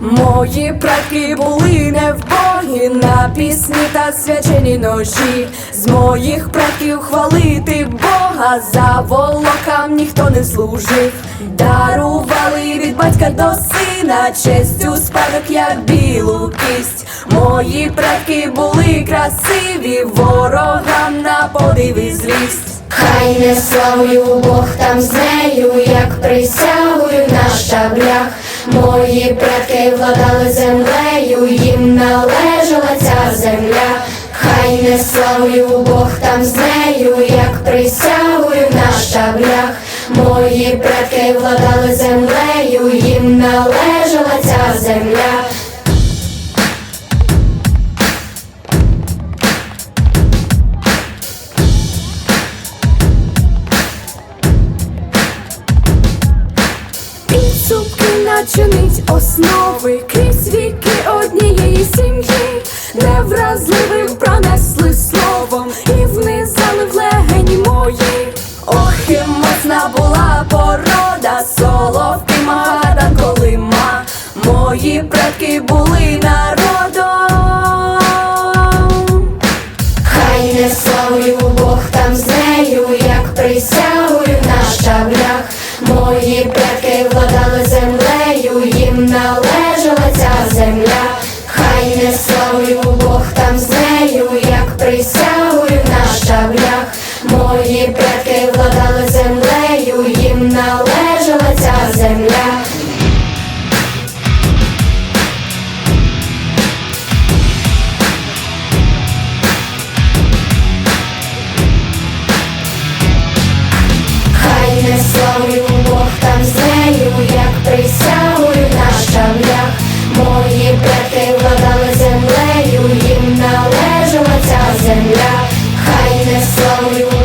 Мої предки були невбогі на пісні та свячені ножі. З моїх предків хвалити Бога за волокам ніхто не служив. Дарували від батька до сина честю спадок, як білу кість. Мої предки були красиві, ворогам на подив і злість. Хай не славлю Бог там з нею, як присягую на щаблях. Мої предки владали землею, їм належала ця земля. Хай не славлю Бог там з нею, як присягую на щаблях. Мої предки владали землею, їм належала ця земля. чинить основи крізь віки однієї сім'ї, невразливих пронесли словом і внизали в легені мої. Ох, і міцна була порода, соловки мада колима. Мої предки були народом. Хай не славлю Бог там з нею, як присягую на щаблях. Мої предки владали землю. шаблях мої предки. slowly